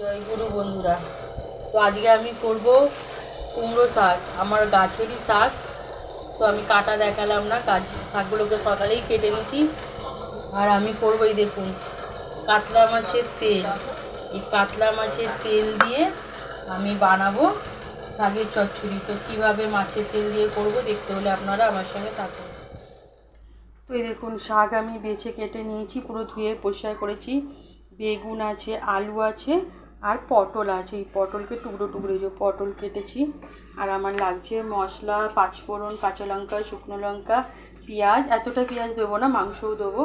জয় গুরু বন্ধুরা। তো আজকে আমি করব কুমড়ো শাক, আমার গাছেরই শাক। তো আমি কাটা দেখালাম না গাছ শাকগুলোকে সকালেই কেটে নিয়েছি। আর আমি করব এই দেখুন, কাতলা মাছের তেল। এই কাতলা মাছের তেল দিয়ে আমি বানাবো শাকের চচ্চড়ি। তো কীভাবে মাছের তেল দিয়ে করব দেখতে হলে আপনারা আমার সঙ্গে থাকুন। তো এই দেখুন, শাক আমি বেছে কেটে নিয়েছি, পুরো ধুয়ে পরিষ্কার করেছি। বেগুন আছে, আলু আছে আর পটল আছে, এই পটলকে টুকরো টুকরো যে পটল কেটেছি। আর আমার লাগছে মশলা, পাঁচফোড়ন, কাঁচা লঙ্কা, শুকনো লঙ্কা, পেঁয়াজ। এতটা পেঁয়াজ দেবো না, মাংসও দেবো।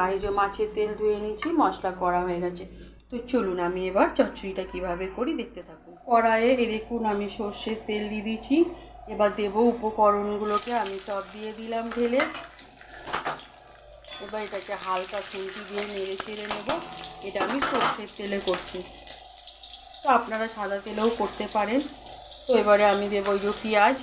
আর এই যে মাছের তেল ধুয়ে নিয়েছি, মশলা করা হয়ে গেছে। তো চলুন আমি এবার চচ্চড়িটা কীভাবে করি দেখতে থাকুন। কড়াইয়ে, এই দেখুন, আমি সর্ষের তেল দিয়ে দিয়েছি। এবার দেবো উপকরণগুলোকে, আমি সব দিয়ে দিলাম ঢেলে। এবার এটাকে হালকা খুন্তি দিয়ে নেড়ে চেড়ে নেব। এটা আমি সর্ষের তেলে করছি। আপনারা সাদা তেলেও করতে পারেন। তো এবারে আমি দেবো ওই যে পেঁয়াজ।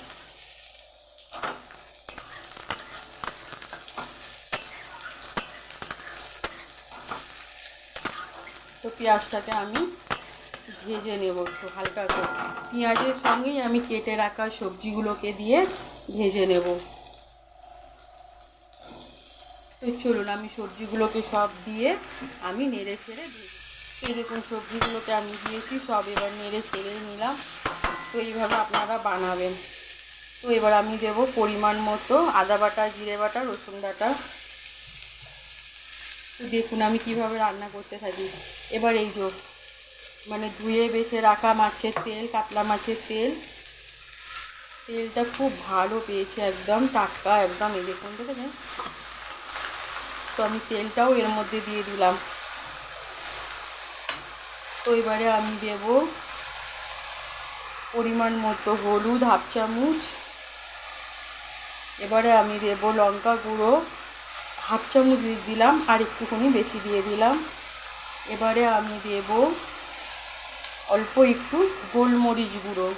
তো পেঁয়াজটাকে আমি ভেজে নেব একটু হালকা করে। পেঁয়াজের সঙ্গেই আমি কেটে রাখা সবজিগুলোকে দিয়ে ভেজে নেব। তো চলুন আমি সবজিগুলোকে সব দিয়ে আমি নেড়ে ছেড়ে ভেজে দেখুন সবজিগুলোকে আমি দিয়েছি, সব এবার নেড়ে ছেড়ে নিলাম। তো এইভাবে আপনারা বানাবেন। তো এবার আমি দেব পরিমাণ মতো আদা বাটা, জিরে বাটা, রসুন বাটা। তো দেখুন আমি কীভাবে রান্না করতে থাকি। এবার এই যে মানে ধুয়ে বেছে রাখা মাছের তেল, কাতলা মাছের তেল। তেলটা খুব ভালো পেয়েছে একদম, টাটকা একদম, এই দেখুন, দেখেছেন? তো আমি তেলটাও এর মধ্যে দিয়ে দিলাম। তো এবারে আমি দেব পরিমাণ মতো হলুদ হাফ চামচ। এবারে আমি দেব লঙ্কা গুঁড়ো হাফ চামচ দিলাম আর একটুখানি বেশি দিয়ে দিলাম। এবারে আমি দেব অল্প একটু গোলমরিচ গুঁড়ো।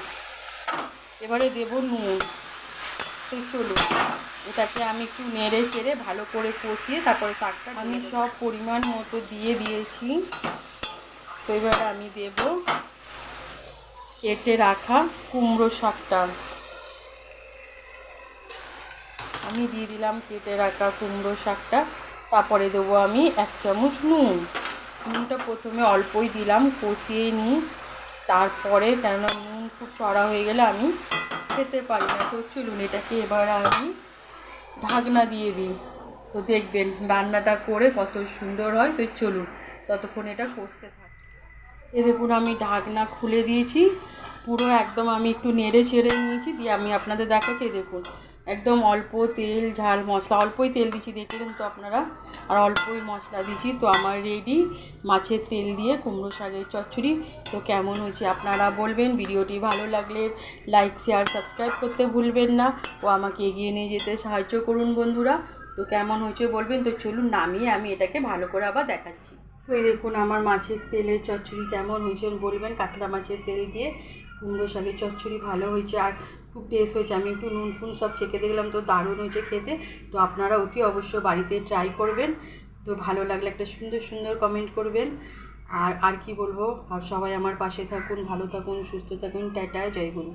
এবারে দেব নুন। তো চলুন এটাকে আমি একটু নেড়ে চেড়ে ভালো করে কষিয়ে তারপরে শাকটা আমি সব পরিমাণ মতো দিয়ে দিয়েছি। তো এবারে আমি দেব কেটে রাখা কুমড়ো শাকটা। আমি দিয়ে দিলাম কেটে রাখা কুমড়ো শাকটা, তারপরে দেবো আমি এক চামচ নুন। নুনটা প্রথমে অল্পই দিলাম, কষিয়ে নিই। তারপরে কেননা নুন খুব চড়া হয়ে গেলে আমি খেতে পারি না। তো চলুন এটাকে এবার আমি ঢাকনা দিয়ে দিই। তো দেখবেন রান্নাটা করে কত সুন্দর হয়। তো চলুন, ততক্ষণ এটা কষতে থাক এ দেখুন, আমি ঢাকনা খুলে দিয়েছি। পুরো একদম আমি একটু নেড়ে চেড়ে নিয়েছি, দিয়ে আমি আপনাদের দেখাচ্ছি দেখুন। একদম অল্প তেল, ঝাল মশলা, অল্পই তেল দিচ্ছি দেখলেন তো আপনারা। আর অল্পই মশলা দিচ্ছি তো আমার রেডি মাছের তেল দিয়ে কুমড়ো শাকের চচ্চড়ি। তো কেমন হয়েছে আপনারা বলবেন, ভিডিওটি ভালো লাগলে লাইক শেয়ার সাবস্ক্রাইব করতে ভুলবেন না। ও আমাকে এগিয়ে নিয়ে যেতে সাহায্য করুন বন্ধুরা। তো কেমন হয়েছে বলবেন? তো চলুন নামিয়ে আমি এটাকে ভালো করে আবার দেখাচ্ছি। তো এই দেখুন আমার মাছের তেলের চচ্চড়ি কেমন হয়েছে বলবেন? কাতলা মাছের তেল দিয়ে কুমড়ো শাকের চচ্চড়ি ভালো হয়েছে আর খুব টেস্ট হয়েছে। আমি একটু নুন ফুন সব চেখে দেখলাম তো দারুণ হয়েছে খেতে। তো আপনারা অতি অবশ্য বাড়িতে ট্রাই করবেন। তো ভালো লাগলে একটা সুন্দর সুন্দর কমেন্ট করবেন। আর আর কি বলব? আর সবাই আমার পাশে থাকুন, ভালো থাকুন, সুস্থ থাকুন। টাটা, জয় গুরু।